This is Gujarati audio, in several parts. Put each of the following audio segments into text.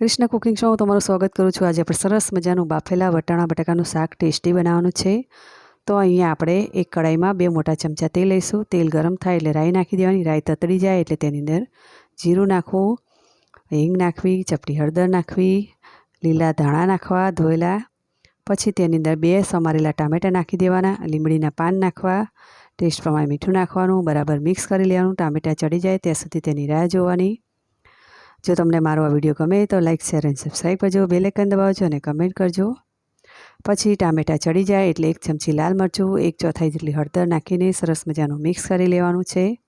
કૃષ્ણ કુકિંગ શો હું તમારું સ્વાગત કરું છું. આજે આપણે સરસ મજાનું બાફેલા વટાણા બટાકાનું શાક ટેસ્ટી બનાવવાનું છે. તો અહીંયા આપણે એક કડાઈમાં બે મોટા ચમચા તેલ લઈશું. તેલ ગરમ થાય એટલે રાઈ નાખી દેવાની. રાઈ તતડી જાય એટલે તેની અંદર જીરું નાખવું, હિંગ નાખવી, ચપટી હળદર નાખવી, લીલા ધાણા નાખવા, ધોયેલા. પછી તેની અંદર બે સમારેલા ટામેટાં નાખી દેવાના. લીમડીના પાન નાખવા. ટેસ્ટ પ્રમાણે મીઠું નાખવાનું. બરાબર મિક્સ કરી લેવાનું. ટામેટાં ચડી જાય ત્યાં સુધી તેની રાહ જોવાની. જો તમને મારો આ વીડિયો ગમે તો લાઇક શેર એન્ડ સબસ્ક્રાઈબ કરજો બેલેકન દબાવજો અને કમેન્ટ કરજો. પછી ટામેટાં ચડી જાય એટલે એક ચમચી લાલ મરચું, એક ચોથાઈ જેટલી હળદર નાખીને સરસ મજાનું મિક્સ કરી લેવાનું છે.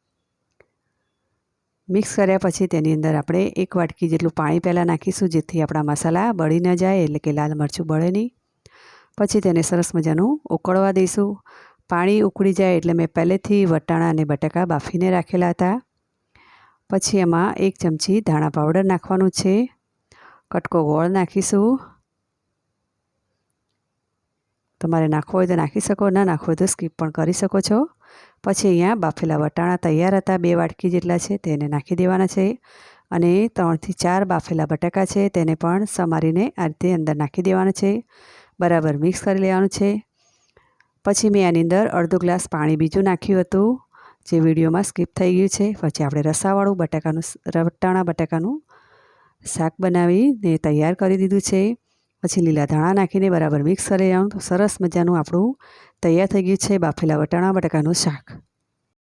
મિક્સ કર્યા પછી તેની અંદર આપણે એક વાટકી જેટલું પાણી પહેલાં નાખીશું, જેથી આપણા મસાલા બળી ન જાય એટલે કે લાલ મરચું બળે નહીં. પછી તેને સરસ મજાનું ઉકળવા દઈશું. પાણી ઉકળી જાય એટલે મેં પહેલેથી વટાણા અને બટાકા બાફીને રાખેલા હતા. પછી એમાં એક ચમચી ધાણા પાવડર નાખવાનું છે. કટકો ગોળ નાખીશું. તમારે નાખવો હોય તો નાખી શકો, ના નાખવો હોય તો સ્કીપ પણ કરી શકો છો. પછી અહીંયા બાફેલા વટાણા તૈયાર હતા, બે વાટકી જેટલા છે, તેને નાખી દેવાના છે. અને ત્રણથી ચાર બાફેલા બટાકા છે, તેને પણ સમારીને આ રીતે અંદર નાખી દેવાના છે. બરાબર મિક્સ કરી લેવાનું છે. પછી મેં આની અંદર અડધો ગ્લાસ પાણી બીજું નાખ્યું હતું. જે વિડીયોમાં સ્કીપ થઈ ગયું છે, પછી આપણે રસાવાળું બટાકાનું રટાણા બટાકાનું શાક બનાવીને તૈયાર કરી દીધું છે. પછી લીલા ધાણા નાખીને બરાબર મિક્સ કરી લેવાનું તો સરસ મજાનું આપણું તૈયાર થઈ ગયું છે બાફેલા વટાણા બટાકાનું શાક.